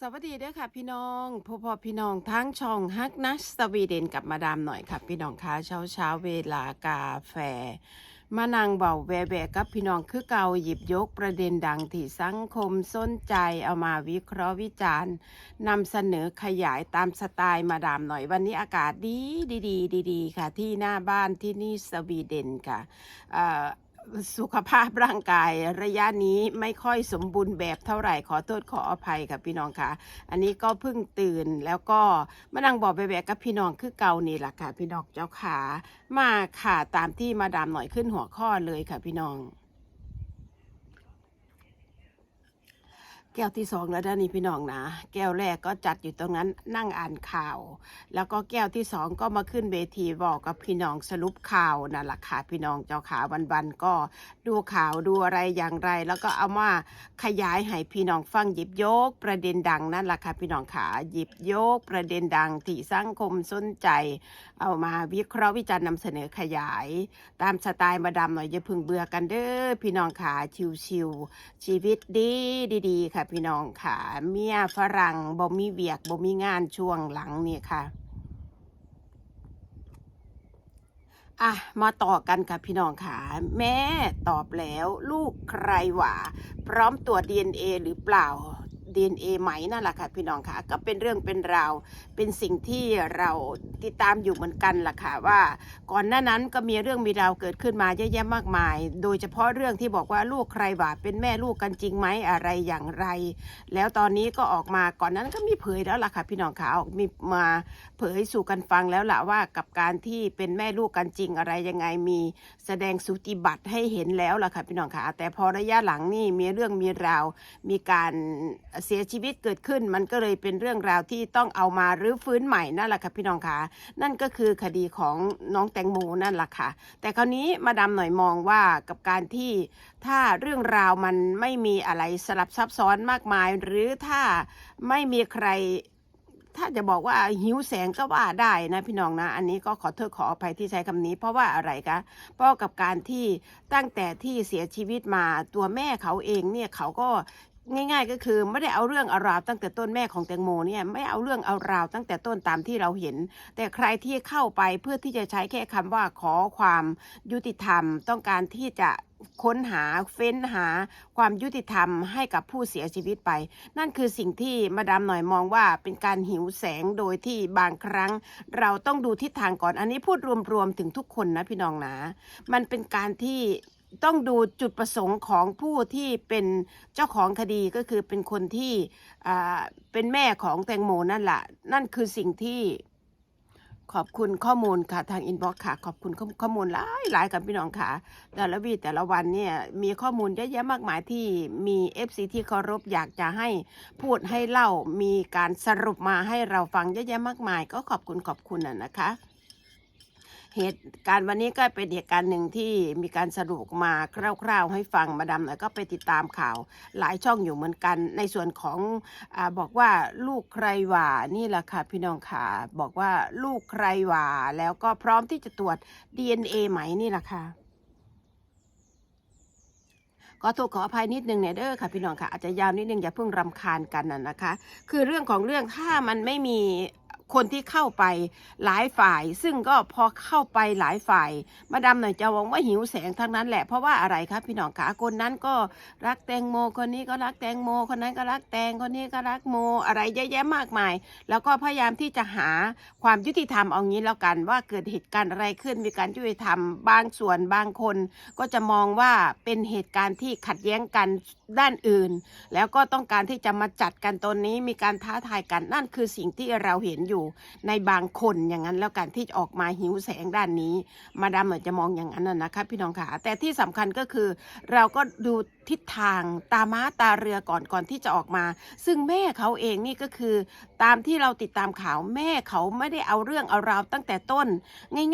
สวัสดีเด้อค่ะพี่น้องพ่อพ่อพี่น้องทั้งช่องฮักนัสสวีเดนกับมาดามหน่อยค่ะ พี่น้องคะเช้าเช้าเวลากาแฟ มานั่งเบาแวะแวะกับพี่น้องคือเก่าหยิบยกประเด็นดังที่สังคมสนใจเอามาวิเคราะห์วิจารณ์นำเสนอขยายตามสไตล์มาดามหน่อยวันนี้อากาศดีดีดีดีค่ะ ที่หน้าบ้านที่นี่สวีเดนค่ะเอ่อ สุขภาพร่างกายระยะนี้ไม่ค่อยสมบูรณ์แบบเท่าไหร่ขอโทษขออภัยค่ะพี่น้องค่ะ อันนี้ก็เพิ่งตื่นแล้วก็มานั่งบอกไปแบกกับพี่น้องคือเก่านี่แหละค่ะ พี่น้องเจ้าขามาค่ะตามที่มาดามหน่อยขึ้นหัวข้อเลยค่ะพี่น้อง แก้วที่สองแล้วด้านนี้พี่น้องนะ แก้วแรกก็จัดอยู่ตรงนั้นนั่งอ่านข่าว แล้วก็แก้วที่สองก็มาขึ้นเวทีบอกกับพี่น้องสรุปข่าวนั่นแหละค่ะพี่น้องเจ้าขาวันๆก็ดูข่าวดูอะไรอย่างไร แล้วก็เอามาขยายให้พี่น้องฟังหยิบยก ประเด็นดังนั่นแหละค่ะพี่น้องขาหยิบยก ประเด็นดังที่สังคมสนใจ เอามาวิเคราะห์วิจารณ์นำเสนอขยาย ตามสไตล์มาดามหน่อยอย่าพึ่งเบื่อกันเด้อพี่น้องขาชิวๆชีวิตดีดีๆค่ะพี่น้องค่ะ เมียฝรั่งบ่มีเวียกบ่มีงานช่วงหลังนี่ค่ะอะมาต่อกันค่ะพี่น้องค่ะ แม่ตอบแล้วลูกใครหวาพร้อมตรวจ DNA หรือเปล่า DNA ไหมนั่นแหละค่ะพี่น้องค่ะก็เป็นเรื่องเป็นราวเป็นสิ่งที่เราติดตามอยู่เหมือนกันล่ะค่ะว่า ก่อนหน้านั้นก็มีเรื่องมีราวเกิดขึ้นมาเยอะแยะมากมาย โดยเฉพาะเรื่องที่บอกว่าลูกใครหว่าเป็นแม่ลูกกันจริงไหมอะไรอย่างไร แล้วตอนนี้ก็ออกมาก่อนนั้นก็มีเผยแล้วล่ะค่ะพี่น้องค่ะออกมีมาเผยสู่กันฟังแล้วล่ะว่ากับการที่เป็นแม่ลูกกันจริงอะไรยังไงมีแสดงสุติบัตรให้เห็นแล้วล่ะค่ะพี่น้องค่ะแต่พอระยะหลังนี่มีเรื่องมีราวมีการเสียชีวิตเกิดขึ้น มันก็เลยเป็นเรื่องราวที่ต้องเอามารื้อฟื้นใหม่นั่นแหละค่ะพี่น้องค่ะนั่นก็คือคดีของน้องแตงโมนั่นแหละค่ะ แต่คราวนี้มาดามหน่อยมองว่ากับการที่ถ้าเรื่องราวมันไม่มีอะไรสลับซับซ้อนมากมาย หรือถ้าไม่มีใครถ้าจะบอกว่าหิวแสงก็ว่าได้นะพี่น้องนะ อันนี้ก็ขอโทษขออภัยที่ใช้คำนี้ เพราะว่าอะไรคะเพราะกับการที่ตั้งแต่ที่เสียชีวิตมาตัวแม่เขาเองเนี่ยเขาก็ ง่าย ๆ ก็คือไม่ได้เอาเรื่องเอาราวตั้งแต่ต้นแม่ของแตงโมเนี่ยไม่เอาเรื่องเอาราวตั้งแต่ต้นตามที่เราเห็น แต่ใครที่เข้าไปเพื่อที่จะใช้แค่คำว่าขอความยุติธรรม ต้องการที่จะค้นหาเฟ้นหาความยุติธรรมให้กับผู้เสียชีวิตไป นั่นคือสิ่งที่มาดามหน่อยมองว่าเป็นการหิวแสงโดยที่บางครั้ง เราต้องดูทิศทางก่อนอันนี้พูดรวมๆถึงทุกคนนะพี่น้องนะ มันเป็นการที่ ต้องดูจุดประสงค์ของผู้ที่เป็นเจ้าของคดีก็คือเป็นคนที่อ่าเป็นแม่ของแตงโมนั่นแหละนั่นคือสิ่งที่ขอบคุณข้อมูลค่ะทางอินบ็อกซ์ค่ะ ขอบคุณข้อขอมูลหลายหลายกับพี่น้องค่ะ แต่ละวีแต่ละวันเนี่ยมีข้อมูลเยอะแยะมากมายที่มี FC ที่เคารพอยากจะให้พูดให้เล่ามีการสรุปมาให้เราฟังเยอะแยะมากมาย ก็ขอบคุณขอบคุณน่ะนะคะ เหตุการณ์วันนี้ก็เป็นเหตุการณ์หนึ่งที่มีการสรุปมาคร่าว ๆ ให้ฟังมาดามหน่อยก็ไปติดตามข่าวหลายช่องอยู่เหมือนกัน ในส่วนของอบอกว่าลูกใครหว่านี่แหละค่ะพี่น้องค่ะบอกว่าลูกใครหว่าแล้วก็พร้อมที่จะตรวจ DNA ไหมนี่แหละค่ะก็ถูกขออภัยนิดนึงเนี่ยเด้อค่ะพี่น้องค่ะอาจจะยาวนิดนึงอย่าเพิ่งรำคาญกันน่ะนะคะ คือเรื่องของเรื่องถ้ามันไม่มี คนที่เข้าไปหลายฝ่าย ซึ่งก็พอเข้าไปหลายฝ่าย มาดามหน่อยจะมองว่าหิวแสงทั้งนั้นแหละ เพราะว่าอะไรครับพี่น้องคะคนนั้นก็รักแตงโมคนนี้ก็รักแตงโม คนนั้นก็รักแตงคนนี้ก็รักโม อะไรเยอะแยะมากมาย แล้วก็พยายามที่จะหาความยุติธรรมเอางี้แล้วกัน ว่าเกิดเหตุการณ์อะไรขึ้นมีการยุติธรรมบางส่วนบางคนก็จะมองว่าเป็นเหตุการณ์ที่ขัดแย้งกันด้านอื่น แล้วก็ต้องการที่จะมาจัดกันตนนี้มีการท้าทายกันนั่นคือสิ่งที่เราเห็นอยู่ในบางคนอย่างนั้นแล้วกันที่จะออกมาหิวแสงด้านนี้ มาดามเหมือนจะมองอย่างนั้นนะนะคะพี่น้องค่ะแต่ที่สำคัญก็คือเราก็ดูทิศทางตาม้าตาเรือก่อนก่อนที่จะออกมา ซึ่งแม่เขาเองนี่ก็คือตามที่เราติดตามข่าวแม่เขาไม่ได้เอาเรื่องเอาราวตั้งแต่ต้น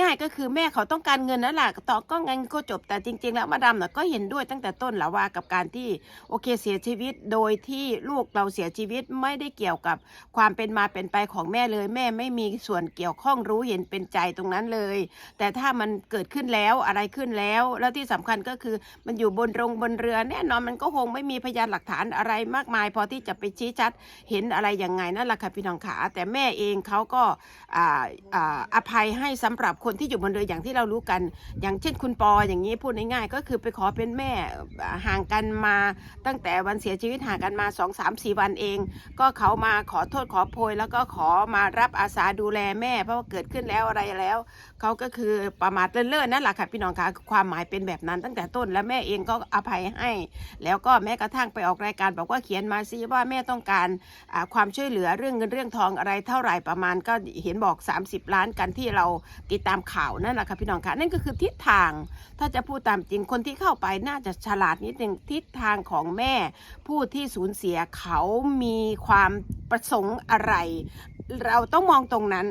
ง่าย ๆ ก็คือแม่เขาต้องการเงินนั่นแหละต่อก็งั้นก็จบแต่จริง ๆ แล้วมาดามน่ะก็เห็นด้วยตั้งแต่ต้นแล้วว่ากับการที่โอเคเสียชีวิตโดยที่ลูกเราเสียชีวิตไม่ได้เกี่ยวกับความเป็นมาเป็นไปของแม่เลย แม่ไม่มีส่วนเกี่ยวข้องรู้เห็นเป็นใจตรงนั้นเลย แต่ถ้ามันเกิดขึ้นแล้วอะไรขึ้นแล้ว แล้วที่สำคัญก็คือมันอยู่บนโรงบนเรือแน่นอนมันก็คงไม่มีพยานหลักฐานอะไรมากมาย พอที่จะไปชี้ชัดเห็นอะไรยังไงนั่นแหละค่ะพี่น้องขาแต่แม่เองเขาก็อ่าอ่าอภัยให้สำหรับคนที่อยู่บนเรืออย่างที่เรารู้กัน อย่างเช่นคุณปออย่างนี้พูดง่ายๆก็คือไปขอเป็นแม่ห่างกันมา ตั้งแต่วันเสียชีวิตห่างกันมา2 3 4วันเอง ก็เขามาขอโทษขอโพย แล้วก็ขอมารับอาสาดูแลแม่ เพราะว่าเกิดขึ้นแล้วอะไรแล้วเขาก็คือประมาทเลินเล่อนั่นแหละค่ะพี่น้องคะความหมายเป็นแบบนั้นตั้งแต่ต้นและแม่เองก็อภัยให้ แล้วก็แม้กระทั่งไปออกรายการบอกว่าเขียนมาซิว่าแม่ต้องการความช่วยเหลือเรื่องเงินเรื่องทองอะไรเท่าไหร่ประมาณก็เห็นบอก 30 ล้านกันที่เราติดตามข่าวนั่นแหละค่ะพี่น้องค่ะนั่นก็คือทิศทาง ถ้าจะพูดตามจริงคนที่เข้าไปน่าจะฉลาดนิดนึงทิศทางของแม่ ผู้ที่สูญเสียเขามีความประสงค์อะไร เราต้องมองตรงนั้น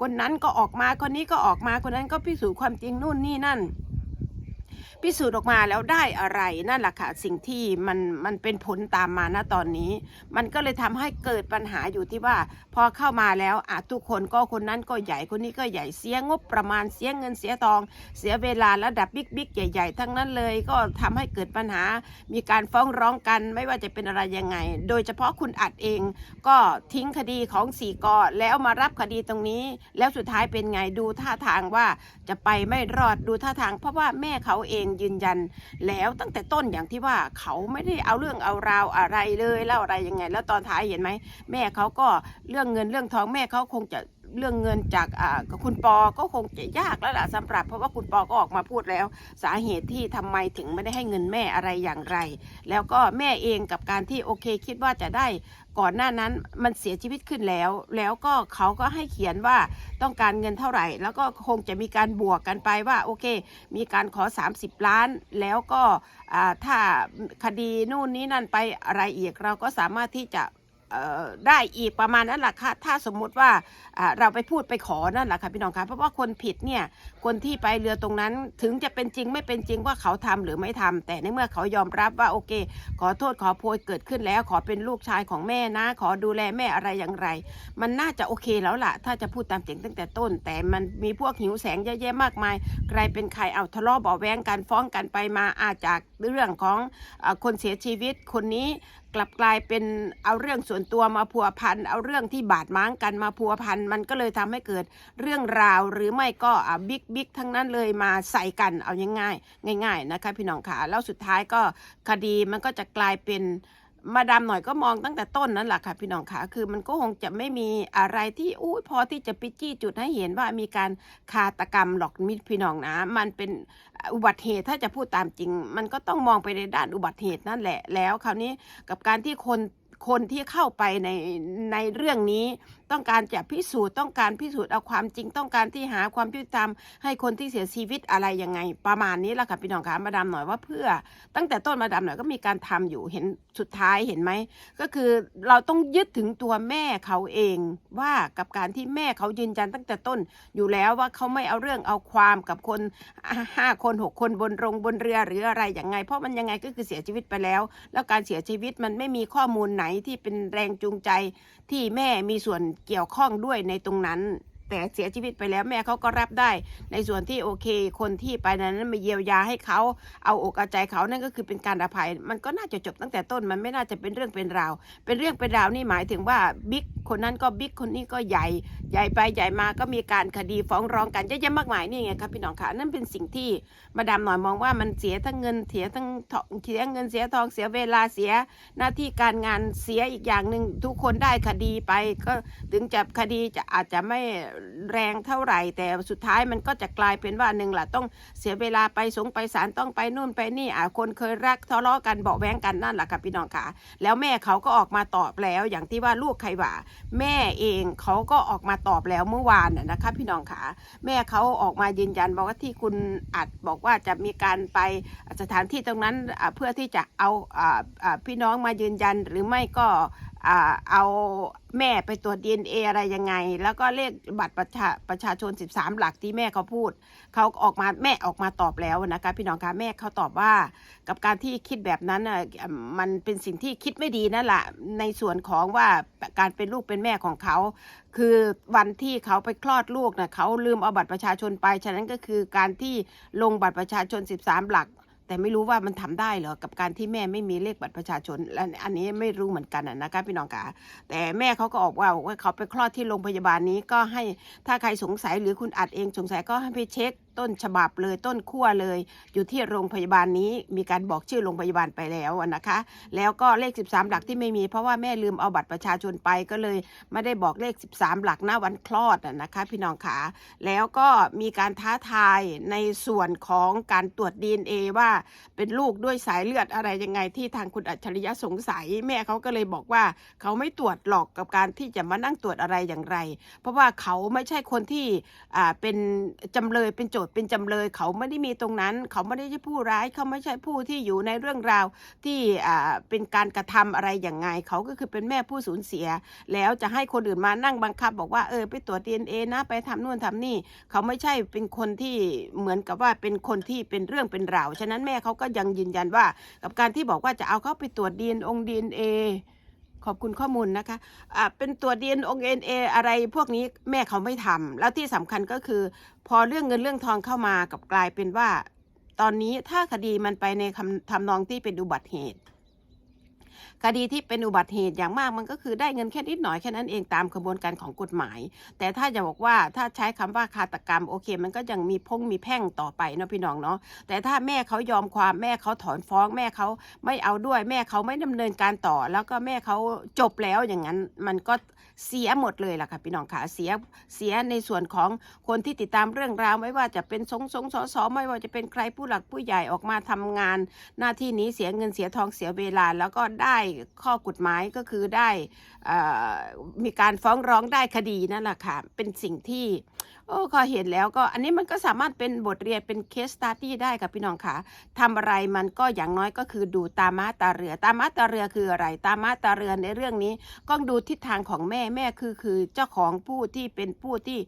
คนนั้นก็ออกมาคนนี้ก็ออกมาคนนั้นก็พิสูจน์ความจริงนู่นนี่นั่น พิสูจน์ออกมาแล้วได้อะไรนั่นแหละค่ะสิ่งที่มันมันเป็นผลตามมาณตอนนี้ มันก็เลยทำให้เกิดปัญหาอยู่ที่ว่า พอเข้ามาแล้วอะทุกคนก็คนนั้นก็ใหญ่คนนี้ก็ใหญ่เสียงบประมาณเสียเงินเสียทอง เสียเวลาระดับบิ๊กบิ๊กใหญ่ ๆ ทั้งนั้นเลยก็ทำให้เกิดปัญหา มีการฟ้องร้องกันไม่ว่าจะเป็นอะไรยังไง โดยเฉพาะคุณอัดเองก็ทิ้งคดีของสี่กอแล้วมารับคดีตรงนี้ แล้วสุดท้ายเป็นไงดูท่าทางว่าจะไปไม่รอดดูท่าทาง เพราะว่าแม่เขาเองยืนยันแล้วตั้งแต่ต้นอย่างที่ว่าเขาไม่ได้เอาเรื่องเอาราวอะไรเลยแล้วอะไรยังไง แล้วตอนท้ายเห็นไหมแม่เขาก็เรื่องเงินเรื่องทองแม่เขาคงจะ เรื่องเงินจากคุณปอก็คงจะยากแล้วล่ะสำหรับ เพราะว่าคุณปอก็ออกมาพูดแล้ว สาเหตุที่ทำไมถึงไม่ได้ให้เงินแม่อะไรอย่างไร แล้วก็แม่เองกับการที่โอเคคิดว่าจะได้ก่อนหน้านั้นมันเสียชีวิตขึ้นแล้ว แล้วก็เขาก็ให้เขียนว่าต้องการเงินเท่าไหร่ แล้วก็คงจะมีการบวกกันไปว่าโอเค มีการขอ 30 ล้าน แล้วก็ถ้าคดีนู่นนี้นั่นไปอะไรอีกเราก็สามารถที่จะ ได้อีกประมาณนั้นแหละค่ะ ถ้าสมมุติว่าเราไปพูดไปขอนั่นแหละค่ะพี่น้องคะเพราะว่าคนผิดเนี่ยคนที่ไปเรือตรงนั้นถึงจะเป็นจริงไม่เป็นจริงว่าเขาทำหรือไม่ทำแต่ในเมื่อเขายอมรับว่าโอเค ขอโทษขอโพยเกิดขึ้นแล้ว ขอเป็นลูกชายของแม่นะ ขอดูแลแม่อะไรอย่างไร มันน่าจะโอเคแล้วล่ะ ถ้าจะพูดตามจริงตั้งแต่ต้น แต่มันมีพวกหิวแสงเยอะแยะมากมายใครเป็นใครเอาทะเลาะเบาแวงกันฟ้องกันไปมาอาจากเรื่องของอคนเสียชีวิตคนนี้ กลับกลายเป็นเอาเรื่องส่วนตัวมาพัวพันเอาเรื่องที่บาดหมางกันมาพัวพันมันก็เลยทำให้เกิดเรื่องราวหรือไม่ก็อ่าบิ๊กบิ๊กทั้งนั้นเลยมาใส่กันเอาง่ายง่ายๆนะคะพี่น้องขาแล้วสุดท้ายก็คดีมันก็จะกลายเป็น มาดามหน่อยก็มองตั้งแต่ต้นนั่นแหละค่ะพี่น้องขาคือมันก็คงจะไม่มีอะไรที่อู้พอที่จะปิจี้จุดให้เห็นว่ามีการฆาตกรรมหรอกมิตรพี่น้องนะ มันเป็นอุบัติเหตุถ้าจะพูดตามจริง มันก็ต้องมองไปในด้านอุบัติเหตุนั่นแหละแล้ว คราวนี้กับการที่คนคนที่เข้าไปในในเรื่องนี้ต้องการจะพิสูจน์ต้องการพิสูจน์เอาความจริงต้องการที่หาความยุติธรรมให้คนที่เสียชีวิตอะไรยังไง ประมาณนี้แหละค่ะพี่น้องคะมาดามหน่อยว่าเพื่อ ตั้งแต่ต้นมาดามหน่อยก็มีการทำอยู่เห็นสุดท้ายเห็นไหมก็คือเราต้องยึดถึงตัวแม่เขาเองว่ากับการที่แม่เขายืนยันตั้งแต่ต้นอยู่แล้วว่าเขาไม่เอาเรื่องเอาความกับคนห้าคนหกคนบนโรงบนเรือหรืออะไรอย่างไง เพราะมันยังไงก็คือเสียชีวิตไปแล้ว แล้วการเสียชีวิตมันไม่มีข้อมูลไหนที่เป็นแรงจูงใจที่แม่มีส่วนเกี่ยวข้องด้วยในตรงนั้น แต่เสียชีวิตไปแล้วแม่เขาก็รับได้ ในส่วนที่โอเค คนที่ไปนั้นมาเยียวยาให้เขาเอาอกเอาใจเขานั่นก็คือเป็นการอภัย มันก็น่าจะจบตั้งแต่ต้นมันไม่น่าจะเป็นเรื่องเป็นราว เป็นเรื่องเป็นราวนี่หมายถึงว่าบิ๊กคนนั้นก็บิ๊กคนนี้ก็ใหญ่ ใหญ่ไปใหญ่มาก็มีการคดีฟ้องร้องกันเยอะแยะมากมายนี่ไงครับพี่น้องค่ะนั่นเป็นสิ่งที่มาดามหน่อยมองว่ามันเสียทั้งเงินเสียทั้งทองเสียเงินเสียทองเสียเวลาเสียหน้าที่การงานเสียอีกอย่างหนึ่งทุกคนได้คดีไป ก็ถึงจะคดีจะอาจจะไม่แรงเท่าไหร่ แต่สุดท้ายมันก็จะกลายเป็นว่าหนึ่งล่ะต้องเสียเวลาไปสงไปศาลต้องไปนู่นไปนี่อ่าคนเคยรักทะเลาะกันเบาแว้งกันนั่นแหละค่ะพี่น้องค่ะแล้วแม่เขาก็ออกมาตอบแล้วอย่างที่ว่าลูกใครว่าแม่เองเขาก็ออกมาตอบแล้วเมื่อวานน่ะนะคะ พี่น้องขาแม่เขาออกมายืนยันบอกว่าที่คุณอัดบอกว่าจะมีการไปสถานที่ตรงนั้นเพื่อที่จะเอาพี่น้องมายืนยันหรือไม่ก็ เอาแม่ไปตรวจ DNA อะไรยังไง แล้วก็เลขบัตรประชาประชาชน 13 หลักที่แม่เขาพูด เขาออกมาแม่ออกมาตอบแล้วนะคะพี่น้องคะแม่เขาตอบว่า กับการที่คิดแบบนั้นน่ะอะมันเป็นสิ่งที่คิดไม่ดีนั่นแหละในส่วนของว่าการเป็นลูกเป็นแม่ของเขา คือวันที่เขาไปคลอดลูกนะเขาลืมเอาบัตรประชาชนไปฉะนั้นก็คือการที่ลงบัตรประชาชน 13 หลัก แต่ไม่รู้ว่ามันทำได้เหรอกับการที่แม่ไม่มีเลขบัตรประชาชนและอันนี้ไม่รู้เหมือนกันนะนะคะพี่น้องกะแต่แม่เขาก็ออกว่าบอกว่าเขาไปคลอดที่โรงพยาบาลนี้ก็ให้ถ้าใครสงสัยหรือคุณอัดเองสงสัยก็ให้ไปเช็ค ต้นฉบับเลยต้นขั้วเลย อยู่ที่โรงพยาบาลนี้มีการบอกชื่อโรงพยาบาลไปแล้วนะคะ แล้วก็เลข 13 หลักที่ไม่มี เพราะว่าแม่ลืมเอาบัตรประชาชนไปก็เลยไม่ได้บอกเลข 13 หลักหน้าวันคลอดอะนะคะ พี่น้องขาแล้วก็มีการท้าทายในส่วนของการตรวจ DNA ว่าเป็นลูกด้วยสายเลือดอะไรยังไงที่ทางคุณอัจฉริยะสงสัย แม่เขาก็เลยบอกว่าเขาไม่ตรวจหรอกกับการที่จะมานั่งตรวจอะไรอย่างไร เพราะว่าเขาไม่ใช่คนที่อ่าเป็นจำเลยเป็นโจทย์เป็นจำเลยเขาไม่ได้มีตรงนั้น เขาไม่ได้ใช่ผู้ร้ายเขาไม่ใช่ผู้ที่อยู่ในเรื่องราวที่อ่าเป็นการกระทำอะไรอย่างไง เขาก็คือเป็นแม่ผู้สูญเสีย แล้วจะให้คนอื่นมานั่งบังคับ บอกว่าเออไปตรวจ DNA นะไปทำนู่นทำนี่ เขาไม่ใช่เป็นคนที่เหมือนกับว่าเป็นคนที่เป็นเรื่องเป็นราวฉะนั้นแม่เขาก็ยังยืนยันว่า กับการที่บอกว่าจะเอาเขาไปตรวจ DNA อง DNA ขอบคุณข้อมูลนะคะอ่าเป็นตัว DNA อง DNA อะไรพวกนี้แม่เขาไม่ทำแล้วที่สำคัญก็คือ พอเรื่องเงินเรื่องทองเข้ามากับกลายเป็นว่า ตอนนี้ถ้าคดีมันไปในทำทำนองที่เป็นอุบัติเหตุ คดีที่เป็นอุบัติเหตุอย่างมากมันก็คือได้เงินแค่นิดหน่อยแค่นั้นเองตามกระบวนการของกฎหมาย แต่ถ้าจะบอกว่าถ้าใช้คำว่าฆาตกรรมโอเค มันก็ยังมีพงมีแพ่งต่อไปเนาะพี่น้องเนาะแต่ถ้าแม่เขายอมความแม่เขาถอนฟ้องแม่เขาไม่เอาด้วยแม่เขาไม่ดำเนินการต่อ แล้วก็แม่เขาจบแล้วอย่างนั้นมันก็เสียหมดเลยล่ะค่ะพี่น้องค่ะเสียเสียในส่วนของคนที่ติดตามเรื่องราวไม่ว่าจะเป็นสงสงสสไม่ว่าจะเป็นใครผู้หลักผู้ใหญ่ออกมาทำงาน หน้าที่นี้เสียเงินเสียทองเสียเวลาแล้วก็ได้ข้อกฎหมายก็คือได้มีการฟ้องร้องได้คดีนั่นแหละค่ะ เป็นสิ่งที่โอ้ก็เห็นแล้วก็อันนี้มันก็สามารถเป็นบทเรียนเป็นเคสต u d ดี้ได้ค่ะพี่น้องค่ะทำอะไรมันก็อย่างน้อยก็คือดูตามาตาเรือ ตามาตาเรือคืออะไร ตามาตาเรือในเรื่องนี้ก็ดูทิศทางของแม่แม่คือคือเจ้าของผู้ที่เป็นผู้ที่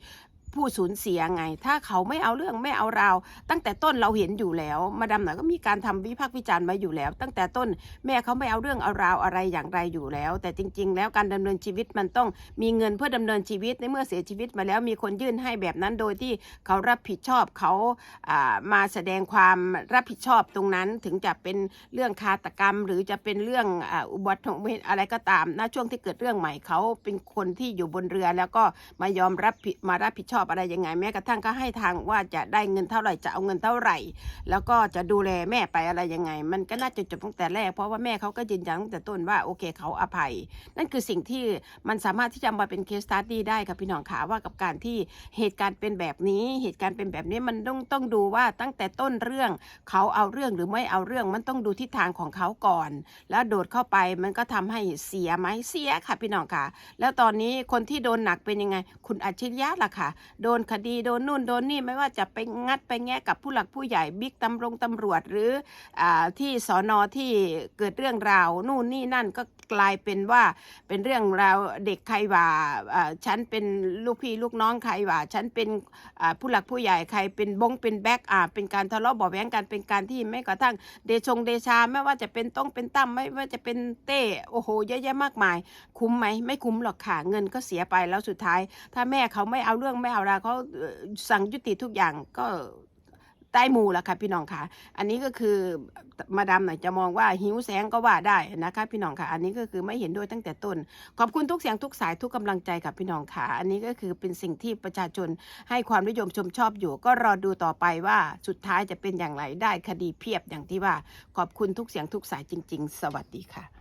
ผู้สูญเสียไง ถ้าเขาไม่เอาเรื่องไม่เอาราว ตั้งแต่ต้นเราเห็นอยู่แล้ว มาดามหน่อยก็มีการทำวิพากษ์วิจารณ์มาอยู่แล้ว ตั้งแต่ต้นแม่เขาไม่เอาเรื่องเอาราวอะไรอย่างไรอยู่แล้ว แต่จริง ๆ แล้วการดำเนินชีวิตมันต้องมีเงินเพื่อดำเนินชีวิตในเมื่อเสียชีวิตมาแล้วมีคนยื่นให้แบบนั้นโดยที่เขารับผิดชอบเขาามาแสดงความรับผิดชอบตรงนั้นถึงจะเป็นเรื่องฆาตกรรม หรือจะเป็นเรื่องอุบัติเหตุอะไรก็ตามณช่วงที่เกิดเรื่องใหม่เขาเป็นคนที่อยู่บนเรือแล้วก็มายอมรับผิดมารับผิดชอบอะไรยังไง แม้กระทั่งก็ให้ทางว่าจะได้เงินเท่าไหร่จะเอาเงินเท่าไหร่ แล้วก็จะดูแลแม่ไปอะไรยังไง มันก็น่าจะจบตั้งแต่แรก เพราะว่าแม่เขาก็ยืนยันตั้งแต่ต้นว่าโอเคเขาอภัย นั่นคือสิ่งที่มันสามารถที่จะมาเป็นเคสตัดดี้ได้ค่ะพี่น้องขาว่ากับการที่เหตุการณ์เป็นแบบนี้ เหตุการณ์เป็นแบบนี้มันต้องต้องดูว่าตั้งแต่ต้นเรื่องเขาเอาเรื่องหรือไม่เอาเรื่องมันต้องดูทิศทางของเขาก่อน แล้วโดดเข้าไปมันก็ทำให้เสียไหมเสียค่ะพี่น้องค่ะ แล้วตอนนี้คนที่โดนหนักเป็นยังไง คุณอัจฉริยะล่ะค่ะโดนคดีโดนนู่นโดนนี่ไม่ว่าจะไปงัดไปแง่กับผู้หลักผู้ใหญ่บิ๊กตำรงตำรวจหรืออที่สอนอที่เกิดเรื่องราวนู่นนี่นั่นก็ กลายเป็นว่าเป็นเรื่องราวเด็กใครว่าฉันเป็นลูกพี่ลูกน้องใครว่าฉันเป็นผู้หลักผู้ใหญ่ใครเป็นบงเป็นแบ็กอ่าเป็นการทะเลาะเบาแว้งกันเป็นการที่ไม่กระทั่งเดชงเดชาไม่ว่าจะเป็นต้องเป็นตั้มไม่ว่าจะเป็นเต้โอ้โหเยอะแยะมากมาย คุ้มไหมไม่คุ้มหรอกค่ะเงินก็เสียไปแล้วสุดท้าย ถ้าแม่เขาไม่เอาเรื่องไม่เอาราเขาสั่งยุติทุกอย่างก็ ต้หมูแล้วค่ะพี่น้องค่ะ อันนี้ก็คือมาดามหน่อยจะมองว่าหิวแสงก็ว่าได้นะคะพี่น้องค่ะ อันนี้ก็คือไม่เห็นด้วยตั้งแต่ต้น ขอบคุณทุกเสียงทุกสายทุกกำลังใจกับพี่น้องค่ะ อันนี้ก็คือเป็นสิ่งที่ประชาชนให้ความนิยมชมชอบอยู่ ก็รอดูต่อไปว่าสุดท้ายจะเป็นอย่างไรได้คดีเพียบอย่างที่ว่า ขอบคุณทุกเสียงทุกสายจริง ๆ สวัสดีค่ะ